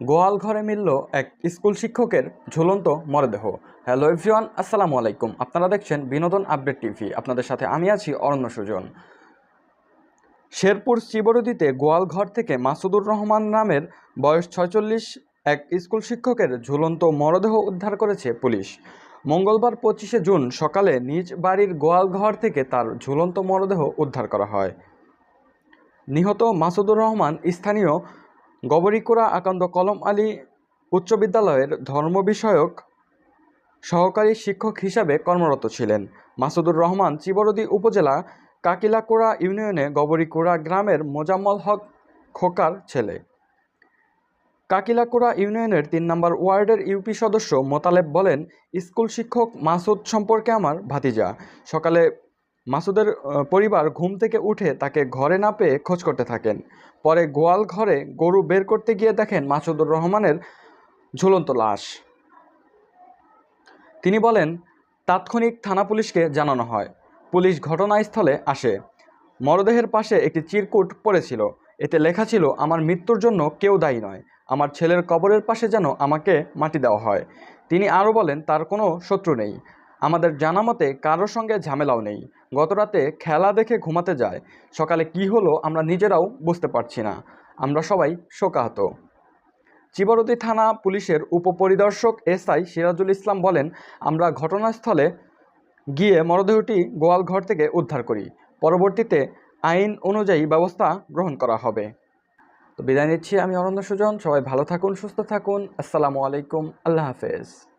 গোয়াল ঘরে মিলল এক স্কুল শিক্ষকের ঝুলন্ত মরদেহ। হ্যালো এভরিওয়ান, আসসালামু আলাইকুম। আপনারা দেখছেন বিনোদন আপডেট টিভি। আপনাদের সাথে আমি আছি অরণ্য সুজন। শেরপুর চিবরদিতে গোয়াল ঘর থেকে মাসুদুর রহমান নামের বয়স ছয়চল্লিশ এক স্কুল শিক্ষকের ঝুলন্ত মরদেহ উদ্ধার করেছে পুলিশ। মঙ্গলবার পঁচিশে জুন সকালে নিজ বাড়ির গোয়াল ঘর থেকে তার ঝুলন্ত মরদেহ উদ্ধার করা হয়। নিহত মাসুদুর রহমান স্থানীয় গবরিকুড়া আকান্দ কলম আলী উচ্চ বিদ্যালয়ের ধর্ম বিষয়ক সহকারী শিক্ষক হিসাবে কর্মরত ছিলেন। মাসুদুর রহমান চিবরদী উপজেলা কাকিলাকুড়া ইউনিয়নে গবরিকুড়া গ্রামের মোজাম্মল হক খোকার ছেলে। কাকিলাকুড়া ইউনিয়নের তিন নম্বর ওয়ার্ডের ইউপি সদস্য মোতালেব বলেন, স্কুল শিক্ষক মাসুদ সম্পর্কে আমার ভাতিজা। সকালে মাসুদের পরিবার ঘুম থেকে উঠে তাকে ঘরে না পেয়ে খোঁজ করতে থাকেন। পরে গোয়াল ঘরে গরু বের করতে গিয়ে দেখেন মাসুদুর রহমানের ঝুলন্ত লাশ। তিনি বলেন, তাৎক্ষণিক থানা পুলিশকে জানানো হয়। পুলিশ ঘটনাস্থলে আসে। মরদেহের পাশে একটি চিরকুট পড়েছিল। এতে লেখা ছিল, আমার মৃত্যুর জন্য কেউ দায়ী নয়। আমার ছেলের কবরের পাশে যেন আমাকে মাটি দেওয়া হয় তিনি আরও বলেন, তার কোনো শত্রু নেই। আমাদের জানা মতে কারোর সঙ্গে ঝামেলাও নেই। গতরাতে খেলা দেখে ঘুমাতে যায়। সকালে কি হলো আমরা নিজেরাও বুঝতে পারছি না। আমরা সবাই শোকাহত। চিবরতী থানা পুলিশের উপপরিদর্শক এসআই সিরাজুল ইসলাম বলেন, আমরা ঘটনাস্থলে গিয়ে মরদেহটি গোয়ালঘর থেকে উদ্ধার করি। পরবর্তীতে আইন অনুযায়ী ব্যবস্থা গ্রহণ করা হবে। তো বিদায় নিচ্ছি আমি অরণ্য সুজন। সবাই ভালো থাকুন, সুস্থ থাকুন। আসসালামু আলাইকুম। আল্লাহ হাফেজ।